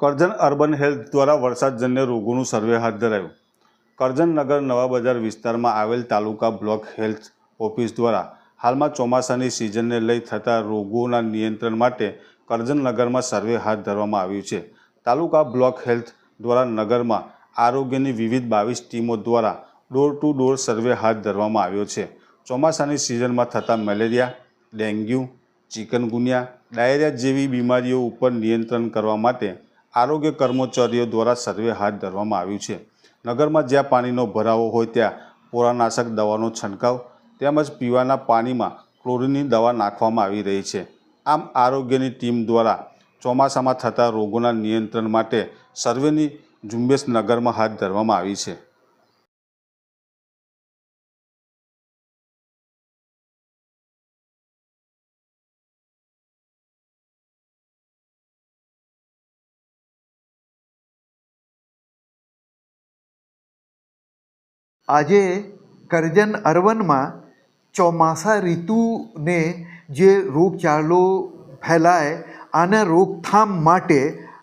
Karjan urban health દ્વારા વરસાદજન્ય રોગોનું સર્વે હાથ ધરાયું. કરજણ નગર નવા બજાર વિસ્તારમાં આવેલ તાલુકા બ્લોક હેલ્થ ઓફિસ દ્વારા હાલમાં ચોમાસાની સિઝનને લઈ થતા રોગોના નિયંત્રણ માટે કરજણ નગરમાં સર્વે હાથ ધરવામાં આવ્યું છે. તાલુકા બ્લોક હેલ્થ દ્વારા નગરમાં આરોગ્યની વિવિધ બાવીસ ટીમો દ્વારા ડોર ટુ ડોર સર્વે હાથ ધરવામાં આવ્યો છે. ચોમાસાની સિઝનમાં થતા મેલેરિયા, ડેન્ગ્યુ, ચિકનગુનિયા, ડાયરિયા જેવી બીમારીઓ ઉપર નિયંત્રણ કરવા માટે આરોગ્ય કર્મચારીઓ દ્વારા સર્વે હાથ ધરવામાં આવ્યું છે. નગરમાં જ્યાં પાણીનો ભરાવો હોય ત્યાં પોરાનાશક દવાનો છંટકાવ, તેમજ પીવાના પાણીમાં ક્લોરીનની દવા નાખવામાં આવી રહી છે. આમ આરોગ્યની ટીમ દ્વારા ચોમાસામાં થતા રોગોના નિયંત્રણ માટે સર્વેની ઝુંબેશ નગરમાં હાથ ધરવામાં આવી છે. આજે કરજણ અર્બનમાં ચોમાસા ઋતુને જે રોગચાળો ફેલાય આના રોકથામ માટે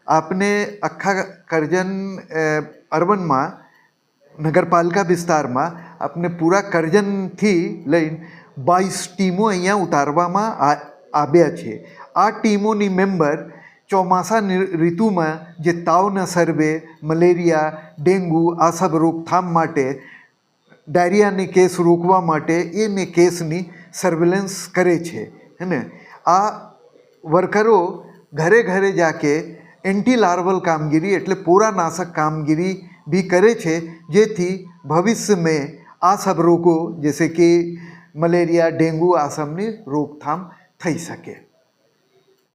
આપને આખા કરજણ અ, અર્બનમાં નગરપાલિકા વિસ્તારમાં આપને પૂરા કરજણથી લઈને બાવીસ ટીમો અહીંયા ઉતારવામાં આવ્યા છે. આ ટીમોની મેમ્બર ચોમાસા ઋતુમાં જે તાવના સર્વે મલેરિયા ડેન્ગુ આ સબ રોકથામ માટે ડાયરિયાની કેસ રોકવા માટે એને કેસની સર્વેલન્સ કરે છે હેને આ વર્કરો ઘરે ઘરે જાકે એન્ટી લાર્વલ કામગીરી એટલે પોરાનાશક કામગીરી બી કરે છે, જેથી ભવિષ્યમાં આ સબ રોગો, જૈસે કે મલેરિયા, ડેન્ગુ, આ સબની રોકથામ થઈ શકે.